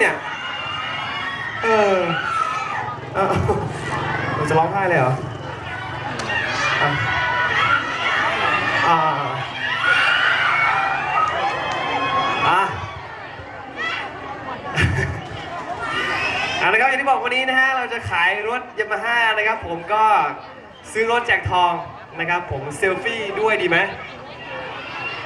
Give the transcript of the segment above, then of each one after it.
เนี่ย เออเออเราจะร้องไห้เลยเหรออะอ่าอะเอาละครับอย่างที่บอกวันนี้นะฮะเราจะขายรถยามาฮ่านะครับ ผมก็ซื้อรถแจกทองนะครับผมเซลฟี่ด้วยดีไหม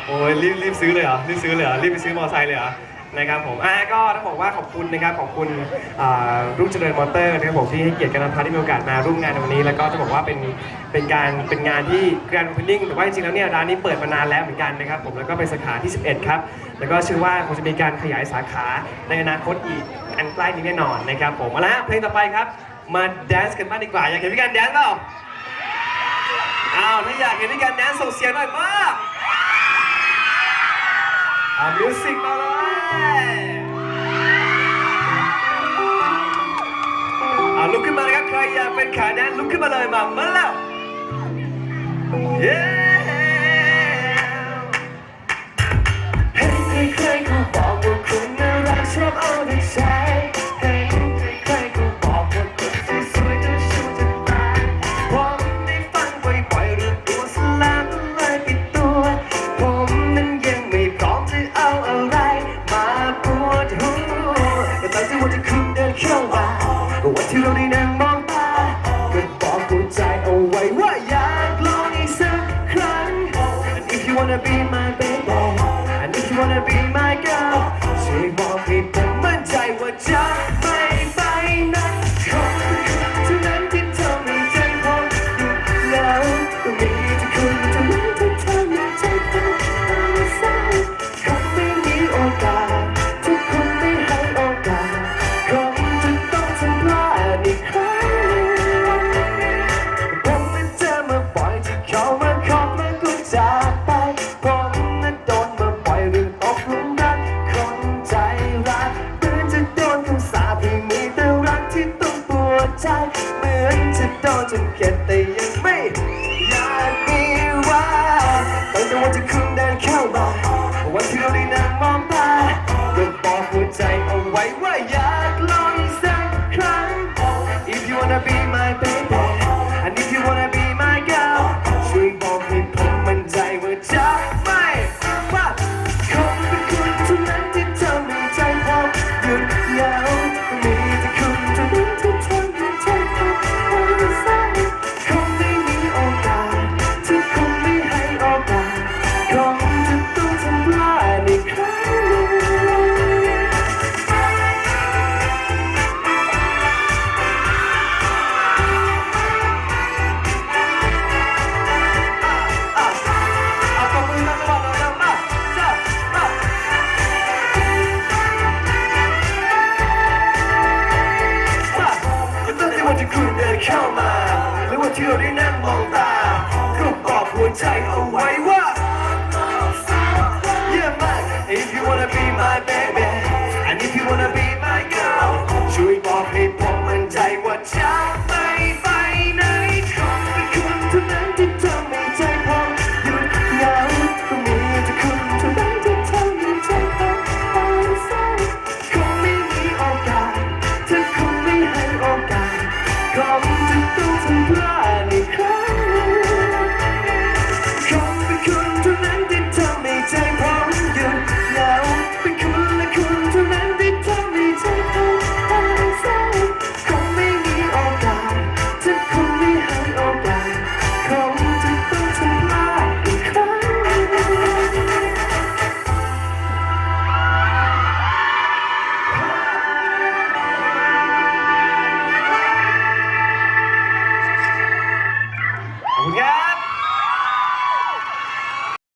โอ้ยรีบรีบซื้อเลยเหรอรีบซื้อเลยเหรอรีบไปซื้อมอเตอร์ไซค์เลยเหรอ นะครับผมอะก็ต้องบอกว่าขอบคุณนะครับขอบคุณอ่ารุ่งเจริญมอเตอร์นะครับผมที่ให้เกียรติกันนพัฒน์ที่มีโอกาสมาร่วมงานในวันนี้ แล้วก็จะบอกว่าเป็นเป็นการเป็นงานที่การโอเพนนิ่งแต่ว่าจริงๆแล้วเนี่ยร้านนี้เปิดมานานแล้วเหมือนกันนะครับผมแล้วก็เป็นสาขาที่ 11 ครับ แล้วก็เชื่อว่าคงจะมีการขยายสาขาในอนาคตอีกอันใกล้นี้แน่นอนนะครับผมเอาละฮะเพลงต่อไปครับมาแดนซ์กันบ้างดีกว่าอยากเห็นพี่การแดนซ์เปล่าอ้าวถ้าอยากเห็นพี่การแดนซ์ส่งเสียงหน่อยมาอ่ามิวสิกมาเลย อาลุกขึ้นมาเลยครับ ใครอยากเป็นขาแดนลุกขึ้นมาเลยมามาแล้ว เย้เห็นใครๆก็บอกว่าคุณน่ารักชอบเอาแต่ใจ เดินเข้ามาก็วันที่เราได้นั่งมองตาก็บอกหัวใจเอาไว้ว่าอยากลองอีกสักครั้ง And if you wanna be my baby And if you wanna be my girl ช่วยบอกให้ จะโดนจนเข็ดแต่ยังไม่อยากมีว่าตั้งแต่วันที่คุณเดินเข้ามาวันที่เราได้นั่งมองตาก็บอกหัวใจเอาไว้ว่าอยาก อเดินเข้ามา หรืว่าที่เราได้นั่งมองตาก็บอกหัวใจเอาไว้ว่า